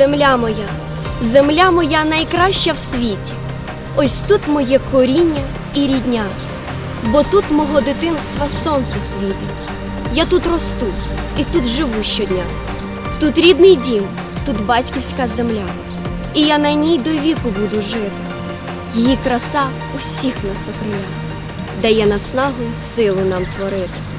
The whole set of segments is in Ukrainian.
Земля моя, земля моя найкраща в світі. Ось тут моє коріння і рідня, бо тут мого дитинства сонце світить. Я тут росту і тут живу щодня. Тут рідний дім, тут батьківська земля, і я на ній до віку буду жити. Її краса усіх нас окриля, дає наснагу силу нам творити.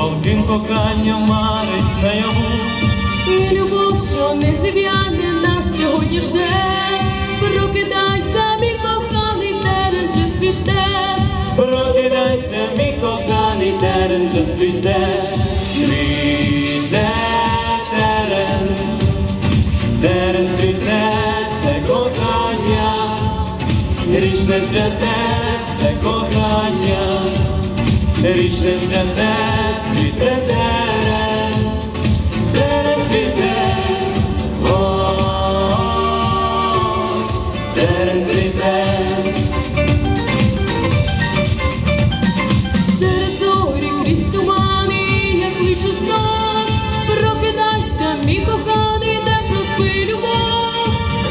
Навкруг палким коханням марить наяву. І любов, що не зв'яне, нас сьогодні жде. Прокидайся, мій коханий терен же цвіте. Прокидайся, мій коханий терен вже цвіте, цвіте терен, терен цвіте, це кохання, річне святе, це кохання, річне святе,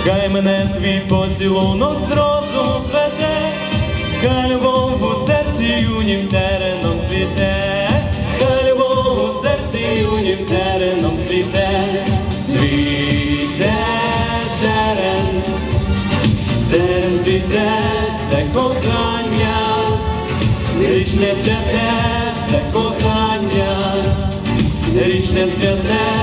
Хай мене твій поцілунок з розуму зведе, хай любов у серці юнім річне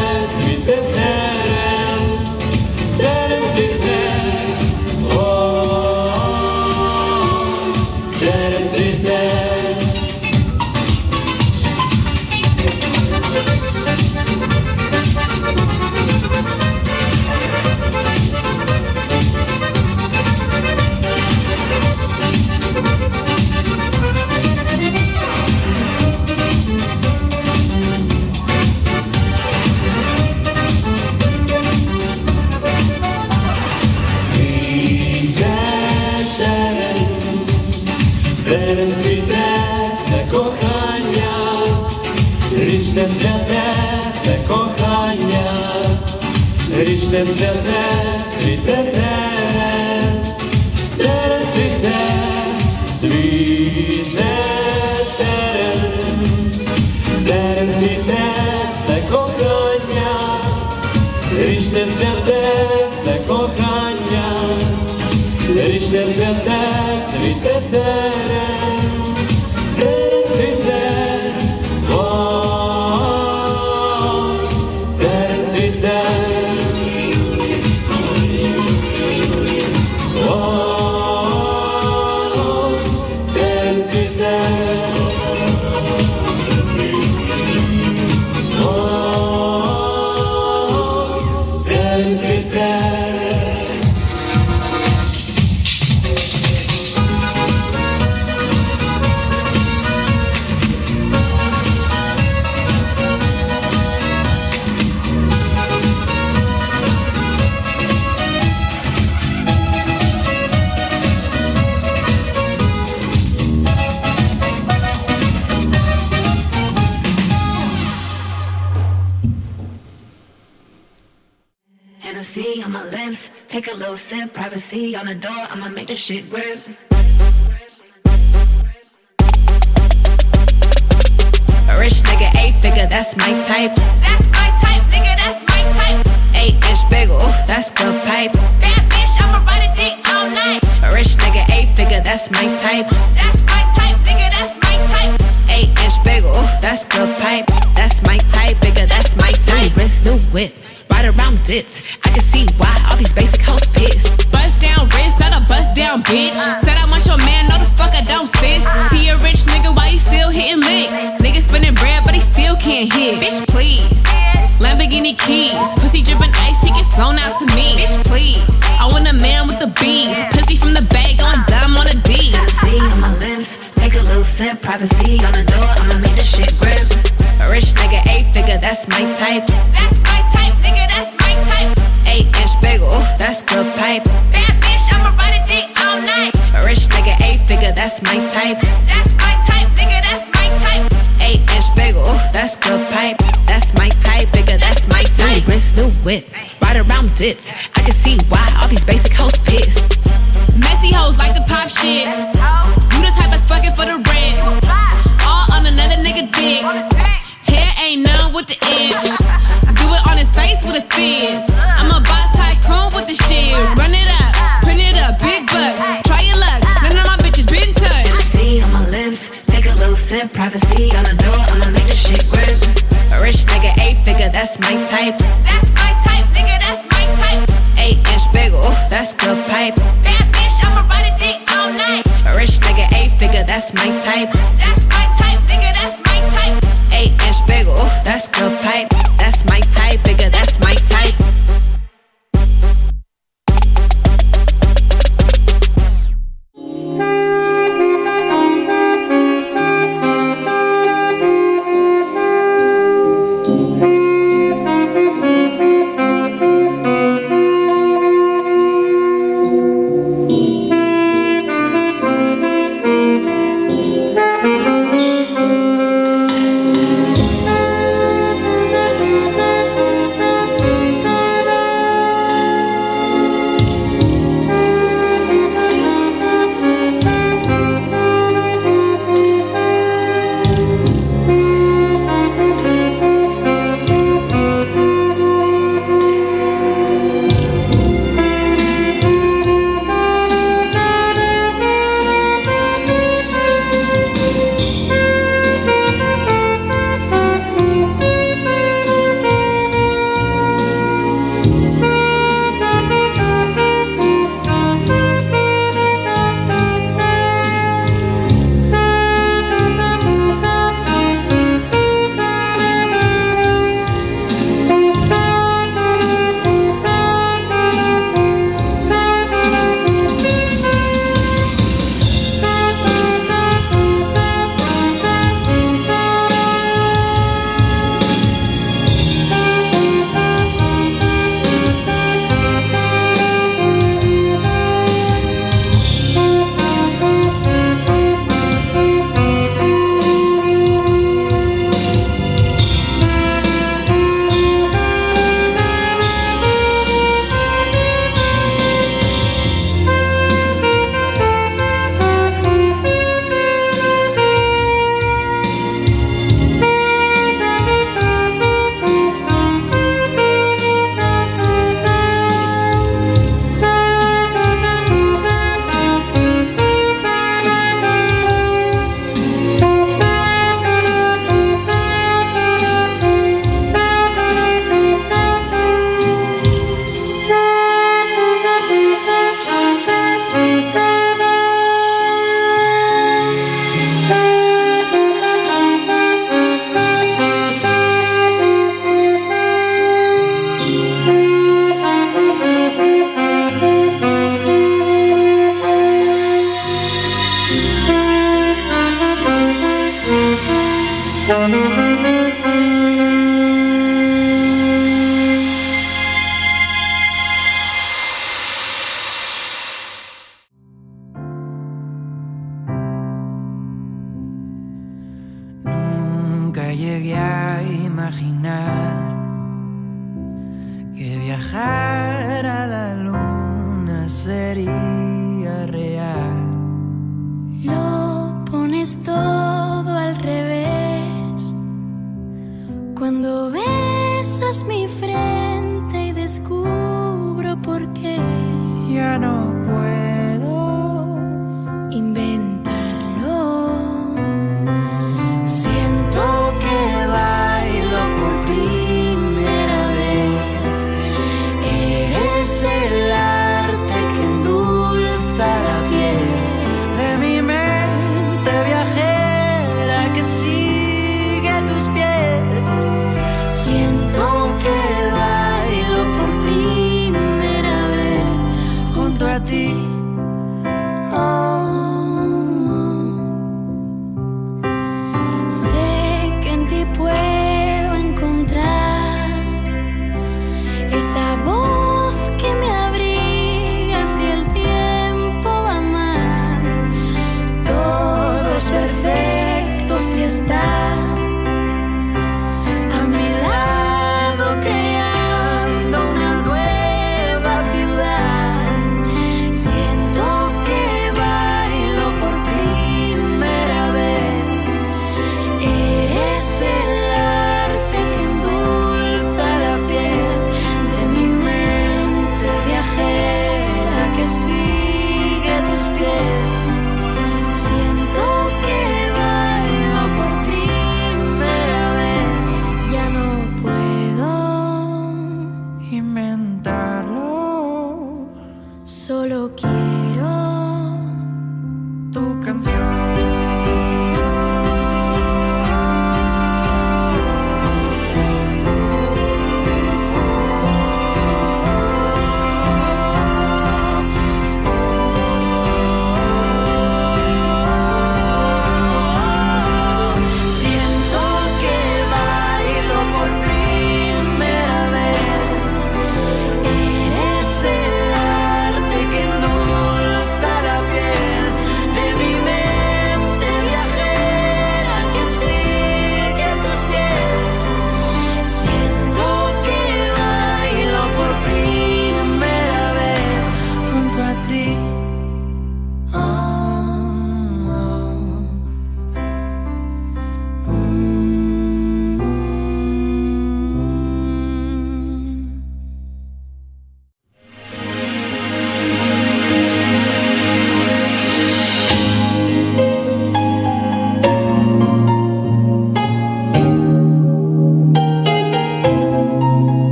річне святе, on the door, I'ma make this shit grip. Rich nigga, eight figure, that's my type. That's my type, nigga, that's my type. Eight inch big, ooh, that's the pipe. That bitch, I'ma ride a dick all night. Rich nigga, eight figure, that's my type. That's my type, nigga, that's my type. Eight inch big, ooh, that's the pipe. That's my type, bigger, that's my type. New wrist, new whip, ride around dipped. Bitch. New whip, ride around dips. I can see why all these basic hoes pissed. Messy hoes like to pop shit. You the type that's fucking for the rent. All on another nigga dick. Hair ain't none with the inch. I do it on his face with a fizz. I'm a boss tycoon with the shit. Run it up, print it up, big bucks. Try your luck, none of my bitches been touched. Hennessy on my lips, take a little nigga, that's my type. That's my type, nigga, that's my type. Eight inch bagel, that's the pipe. Bad bitch, I'ma ride a dick all night. A rich nigga, eight figure, that's my type. That's my type, nigga. imaginar que viajar a la luna sería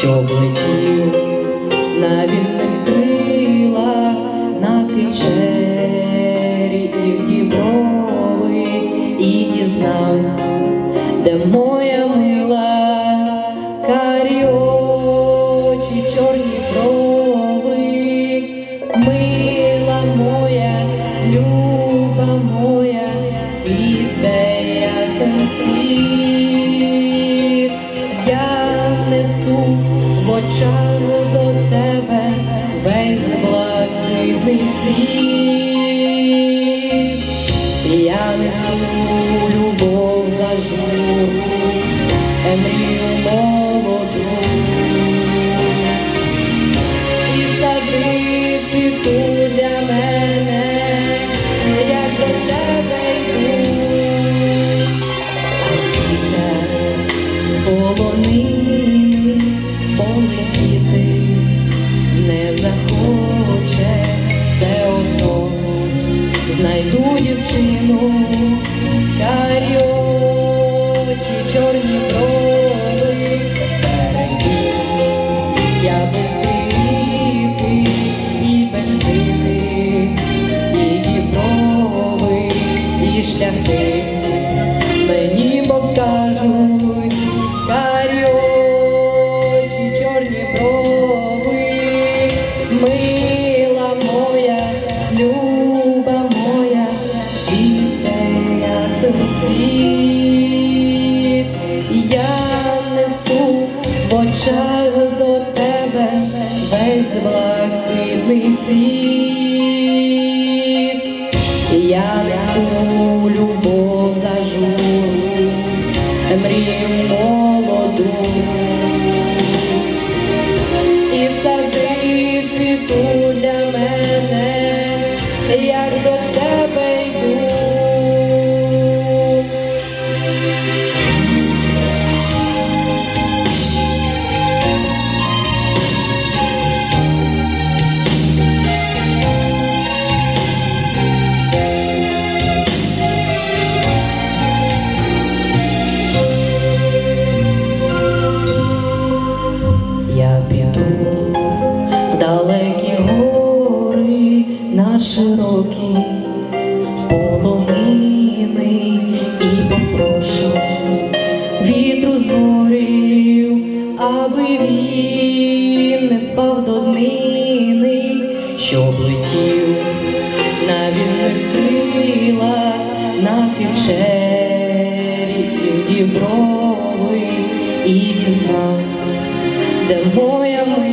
щоб летів на вільних світ, я не вітру з аби він не спав до днини, щоб летів на вільних крилах на кичері діброви і дізнався де моя мила,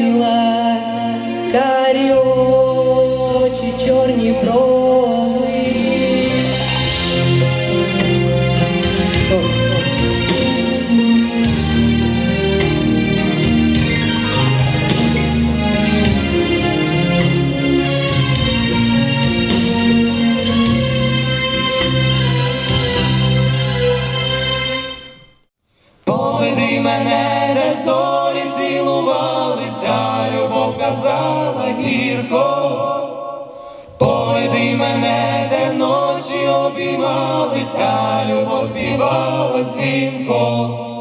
обіймалися, любов співала дзвінко.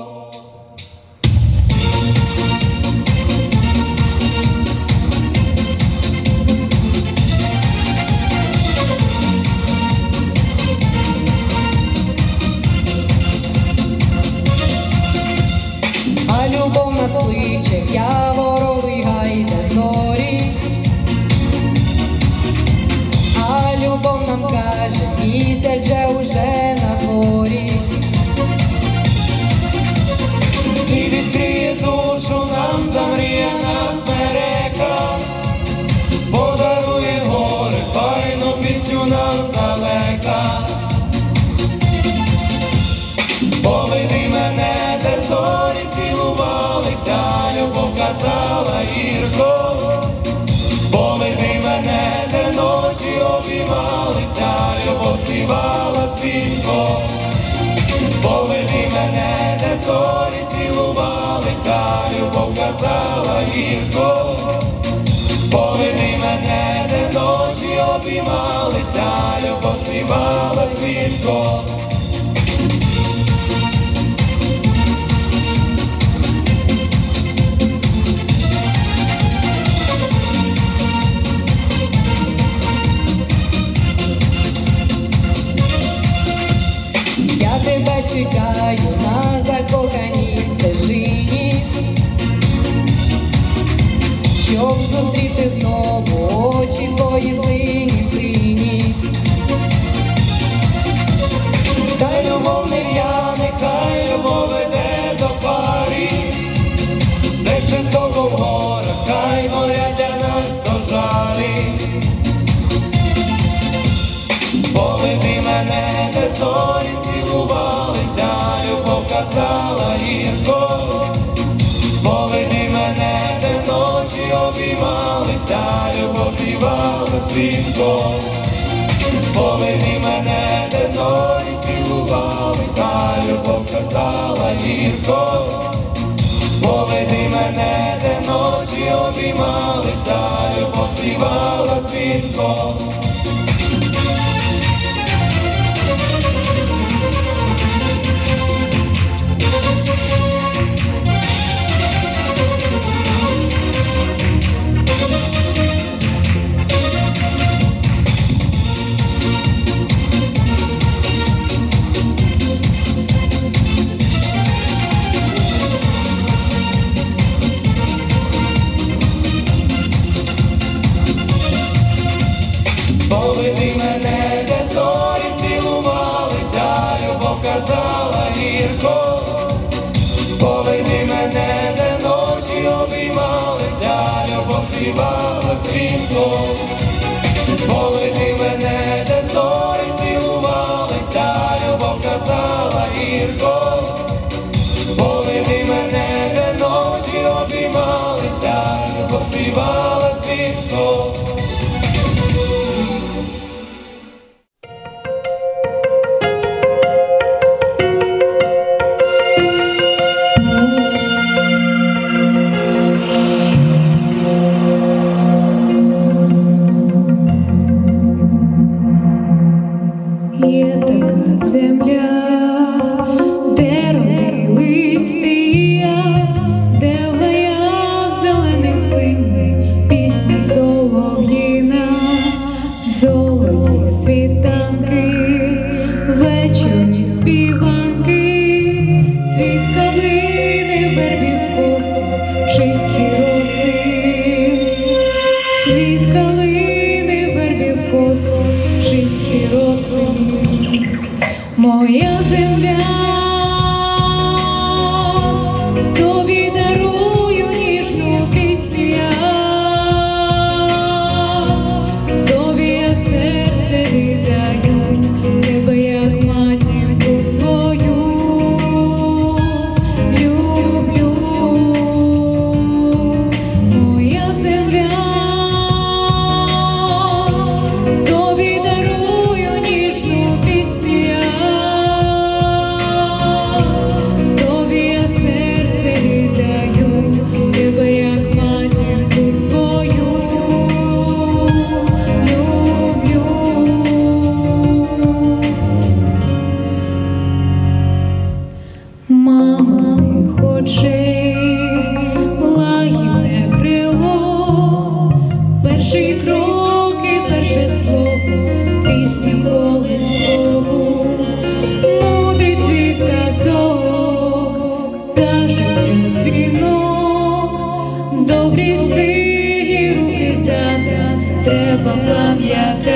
Казала гірко. Поведи мене, де ночі обіймалися, любов співала дзвінко. Поведи мене, де зорі цілувалися, любов казала гірко. Поведи мене, де ночі обіймалися, любов співала дзвінко. Чекаю на закоханій стежині, щоб зустріти знову очі твої сині, обіймалися, любов співала дзвінко. Поведи мене, де зорі цілувалися, любов казала гірко. Поведи мене, де ночі обіймалися, любов співала дзвінко. tiempo cambiarte.